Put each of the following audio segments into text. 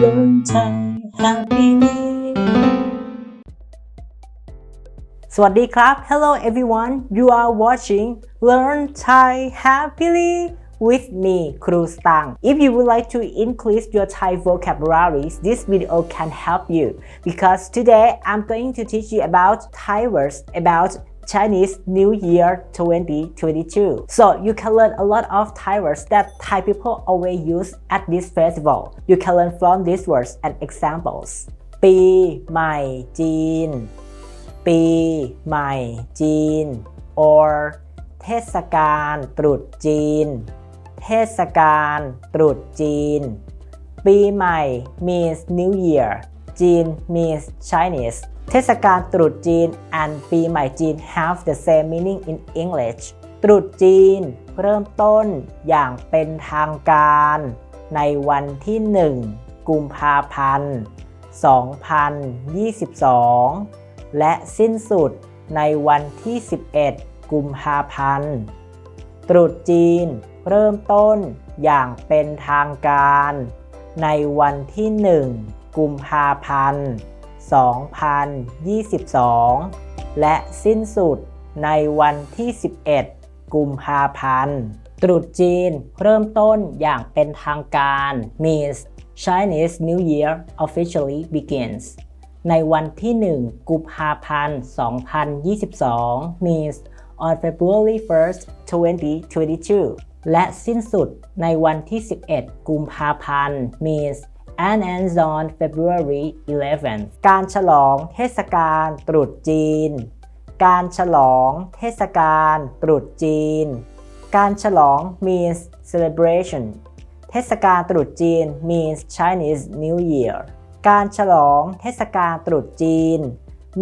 learn Thai happily สวัสดีครับ Hello everyone you are watching Learn Thai happily with me ครูสตัง If you would like to increase your Thai vocabularies this video can help you because today I'm going to teach you about Thai words about Chinese New Year 2022. So you can learn a lot of Thai words that Thai people always use at this festival. You can learn from these words and examples. ปีใหม่จีน ปีใหม่จีน or เทศกาลตรุษจีน เทศกาลตรุษจีน ปีใหม่ means New Year จีน means Chinese เทศกาลตรุษจีน and ปีใหม่จีน have the same meaning in English ตรุษจีนเริ่มต้นอย่างเป็นทางการ ในวันที่ 1 กุมภาพันธ์ 2022 และสิ้นสุดในวันที่ 11 กุมภาพันธ์ ตรุษจีนเริ่มต้นอย่างเป็นทางการ ในวันที่ 1 กุมภาพันธ์ 2022 และสิ้นสุดในวันที่ 11 กุมภาพันธ์ ตรุษจีนเริ่มต้นอย่างเป็นทางการ means Chinese New Year officially begins ในวันที่ 1 กุมภาพันธ์ 2022 means on February 1st 2022 และสิ้นสุดในวันที่ 11 กุมภาพันธ์ means and ends on February 11th การฉลองเทศกาลตรุษจีน การฉลองเทศกาลตรุษจีน การฉลอง means celebration เทศกาลตรุษจีน means Chinese New Year การฉลองเทศกาลตรุษจีน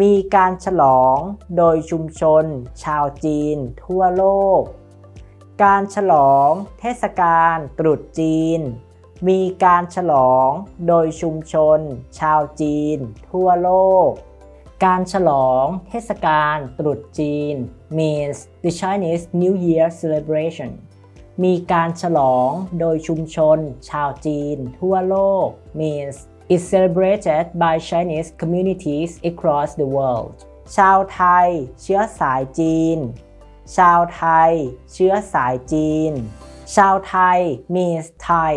มีการฉลองโดยชุมชน ชาวจีน ทั่วโลก การฉลองเทศกาลตรุษจีน มีการฉลองโดยชุมชน ชาวจีน ทั่วโลก การฉลองเทศกาลตรุษจีน means the Chinese New Year celebration มีการฉลองโดยชุมชน ชาวจีน ทั่วโลก means is celebrated by Chinese communities across the world ชาวไทย เชื้อสายจีน ชาวไทย เชื้อสายจีน ชาวไทย means Thai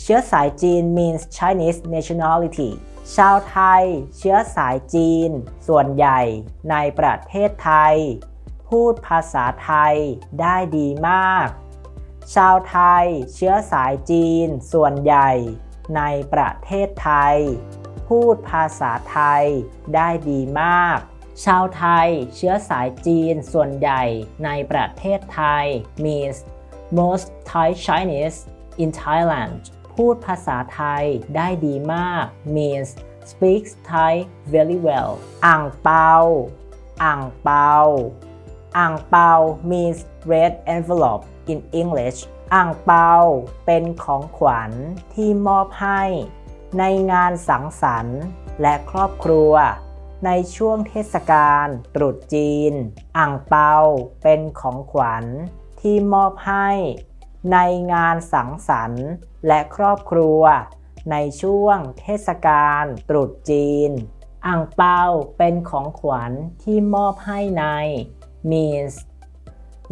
เชื้อสายจีน means Chinese nationality ชาวไทย เชื้อสายจีน ส่วนใหญ่ในประเทศไทย พูดภาษาไทยได้ดีมาก ชาวไทย เชื้อสายจีน ส่วนใหญ่ ในประเทศไทย พูดภาษาไทยได้ดีมาก ชาวไทย เชื้อสายจีน ส่วนใหญ่ในประเทศไทย means most Thai Chinese in Thailand พูดภาษาไทยได้ดีมาก means speaks Thai very well อ่างเปา อ่างเปา อ่างเปา means red envelope in English อ่างเปาเป็นของขวัญที่มอบให้ ในงานสังสรรค์และครอบครัว ในช่วงเทศกาลตรุษจีน อ่างเปาเป็นของขวัญที่มอบให้ ในงานสังสรรค์ และครอบครัว ในช่วงเทศกาลตรุษจีน อ่างเปาเป็นของขวัญที่มอบให้ใน means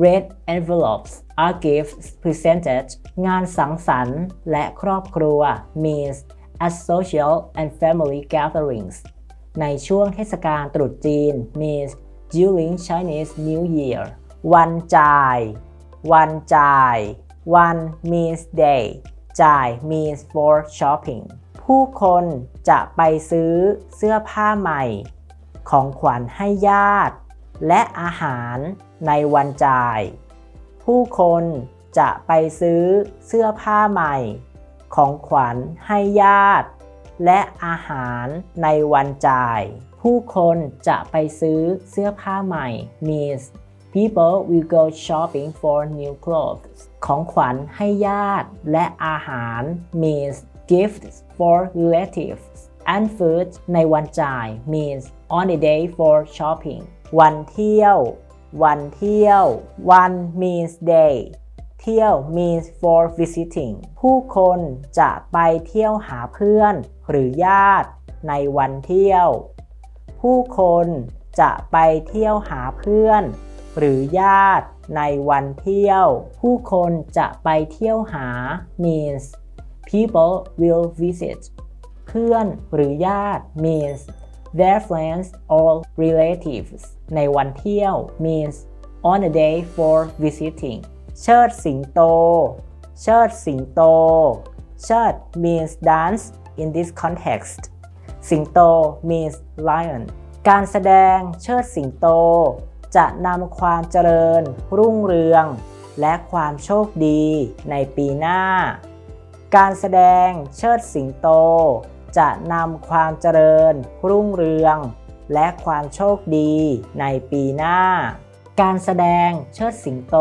red envelopes are gifts presented งานสังสรรค์และครอบครัว means at social and family gatherings ในช่วงเทศกาลตรุษจีน means during Chinese New Year วันจ่าย วันจ่าย วัน means day จ่าย means for shopping ผู้คนจะไปซื้อเสื้อผ้าใหม่ ของขวัญให้ญาติ และอาหารในวันจ่าย ผู้คนจะไปซื้อเสื้อผ้าใหม่ ของขวัญให้ญาติ และอาหารในวันจ่าย ผู้คนจะไปซื้อเสื้อผ้าใหม่ means people will go shopping for new clothes ของขวัญให้ญาติและอาหาร means gifts for relatives and food ในวันจ่าย means on a day for shopping วันเที่ยว วันเที่ยว วัน means day เที่ยว means for visiting ผู้คนจะไปเที่ยวหาเพื่อน หรือญาติ ในวันเที่ยว ผู้คนจะไปเที่ยวหาเพื่อน หรือญาติในวันเที่ยว ผู้คนจะไปเที่ยวหา means people will visit เพื่อนหรือญาติ means their friends or relatives ในวันเที่ยว means on a day for visiting เชิดสิงโต เชิดสิงโต เชิด means dance in this context สิงโต means lion การแสดงเชิดสิงโต จะนำความเจริญ รุ่งเรือง และความโชคดีในปีหน้า การแสดงเชิดสิงโต จะนำความเจริญ รุ่งเรือง และความโชคดีในปีหน้า การแสดงเชิดสิงโต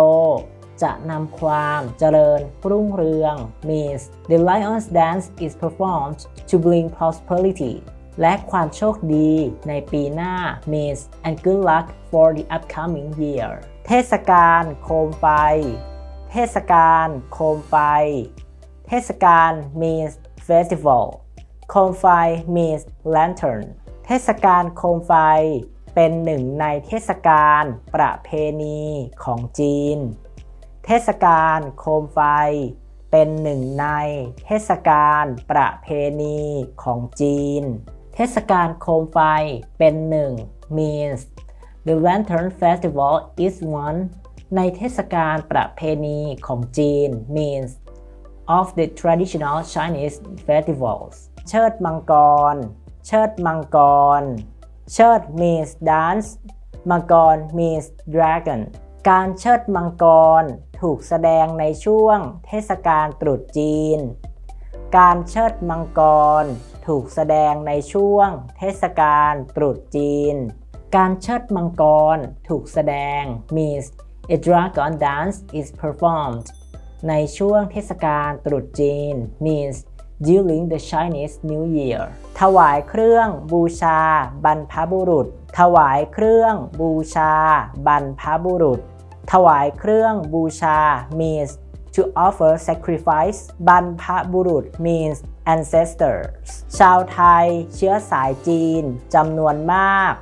จะนำความเจริญ รุ่งเรือง means the lion's dance is performed to bring prosperity และความโชคดีในปีหน้า means and good luck for the upcoming year เทศกาลโคมไฟ เทศกาลโคมไฟ เทศกาล means festival โคมไฟ means lantern เทศกาลโคมไฟ เป็นหนึ่งในเทศกาลประเพณีของจีน เทศกาลโคมไฟ เป็นหนึ่งในเทศกาลประเพณีของจีน เทศกาลโคมไฟเป็นหนึ่ง means the lantern festival is one ในเทศกาลประเพณีของจีน means of the traditional Chinese festivals เชิดมังกร เชิดมังกร เชิด means dance มังกร means dragon การเชิดมังกรถูกแสดงในช่วงเทศกาลตรุษจีน การเชิดมังกร ถูกแสดงในช่วง เทศกาลตรุษจีน การเชิดมังกร ถูกแสดง means a dragon dance is performed ในช่วงเทศกาลตรุษจีน means during the Chinese New Year ถวายเครื่องบูชา บรรพบุรุษ ถวายเครื่องบูชา บรรพบุรุษ ถวายเครื่องบูชา means to offer sacrifice บรรพบุรุษ means ancestors ชาวไทย เชื้อสายจีนจำนวนมาก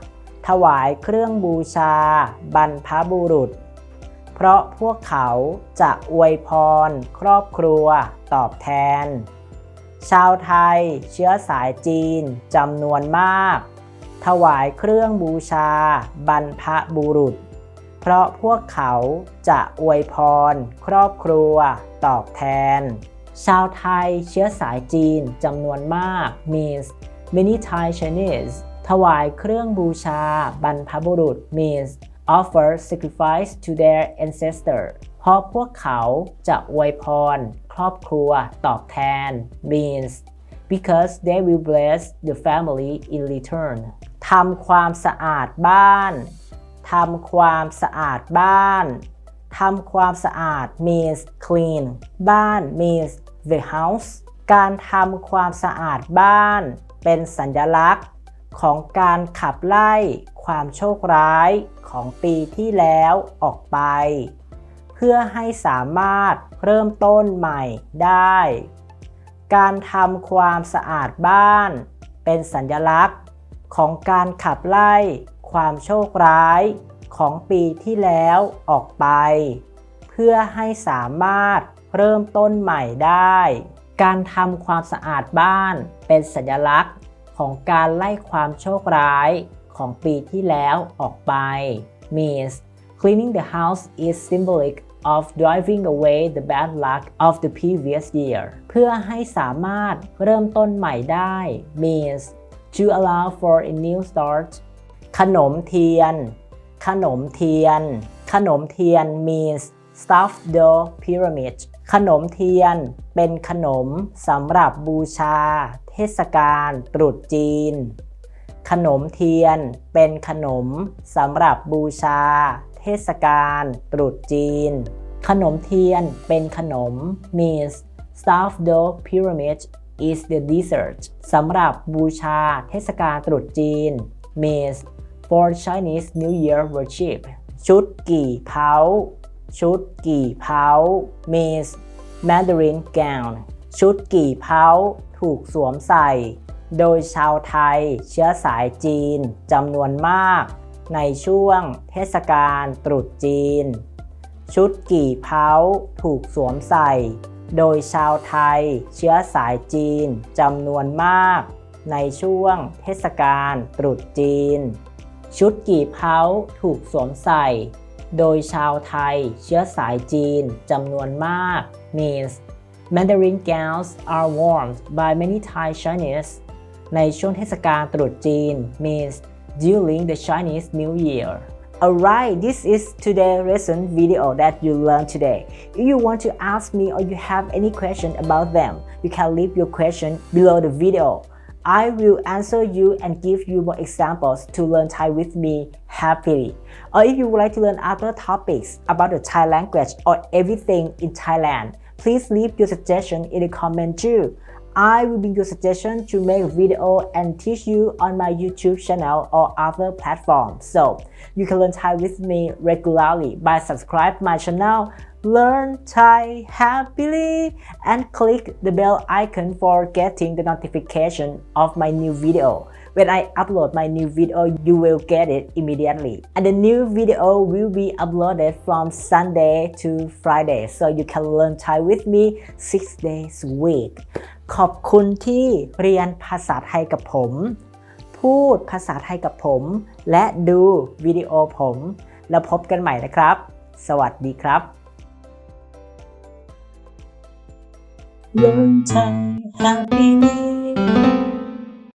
ถวายเครื่องบูชา บรรพบุรุษ เพราะพวกเขาจะอวยพร ครอบครัว ตอบแทน ชาวไทย เชื้อสายจีนจำนวนมาก ถวายเครื่องบูชา บรรพบุรุษ เพราะพวกเขาจะอวยพร ครอบครัว ตอบแทน ชาวไทยเชื้อสายจีนจำนวนมาก means many Thai Chinese ถวายเครื่องบูชา บรรพบุรุษ means offer sacrifice to their ancestor เพราะพวกเขาจะอวยพร ครอบครัว ตอบแทน means because they will bless the family in return ทำความสะอาดบ้าน ทำความสะอาดบ้านทำความสะอาด means clean บ้าน means the house การทำความสะอาดบ้าน เป็นสัญลักษณ์ของการขับไล่ความโชคร้ายของปีที่แล้วออกไป เพื่อให้สามารถเริ่มต้นใหม่ได้ การทำความสะอาดบ้าน เป็นสัญลักษณ์ของการขับไล่ ความโชคร้ายของปีที่แล้วออกไป เพื่อให้สามารถเริ่มต้นใหม่ได้ การทำความสะอาดบ้านเป็นสัญลักษณ์ของการไล่ความโชคร้ายของปีที่แล้วออกไป means cleaning the house is symbolic of driving away the bad luck of the previous year เพื่อให้สามารถเริ่มต้นใหม่ได้ means to allow for a new start ขนมเทียน ขนมเทียน ขนมเทียน means stuffed dough pyramid ขนมเทียนเป็นขนมสำหรับบูชา เทศกาลตรุษจีน ขนมเทียนเป็นขนมสำหรับบูชา เทศกาลตรุษจีน ขนมเทียนเป็นขนม means stuffed dough pyramid is the dessert สำหรับบูชาเทศกาลตรุษจีน means for Chinese New Year worship ชุดกี่เผาชุดกี่เผา means Mandarin gown ชุดกี่เผาถูกสวมใส่ โดยชาวไทยเชื้อสายจีนจำนวนมาก ในช่วงเทศกาลตรุษจีน ชุดกี่เผาถูกสวมใส่ โดยชาวไทยเชื้อสายจีนจำนวนมาก ในช่วงเทศกาลตรุษจีน ชุดกี่เผาถูกสวมใส่ โดยชาวไทยเชื้อสายจีนจำนวนมาก means Mandarin gowns are worn by many Thai Chinese ในช่วงเทศกาลตรุษจีน means during the Chinese New Year Alright, this is today's lesson video that you learned today. If you want to ask me or you have any question about them, you can leave your question below the video. I will answer you and give you more examples to learn Thai with me happily. Or if you would like to learn other topics about the Thai language or everything in Thailand, please leave your suggestion in the comment too. I will bring your suggestion to make video and teach you on my YouTube channel or other platforms. So you can learn Thai with me regularly by subscribe my channel, learn Thai happily, and click the bell icon for getting the notification of my new video. When I upload my new video, you will get it immediately. And the new video will be uploaded from Sunday to Friday, so you can learn Thai with me six days a week. ขอบคุณที่เรียนภาษาไทยกับผม พูดภาษาไทยกับผม และดูวิดีโอผม แล้วพบกันใหม่นะครับ สวัสดีครับ Learn Thai happily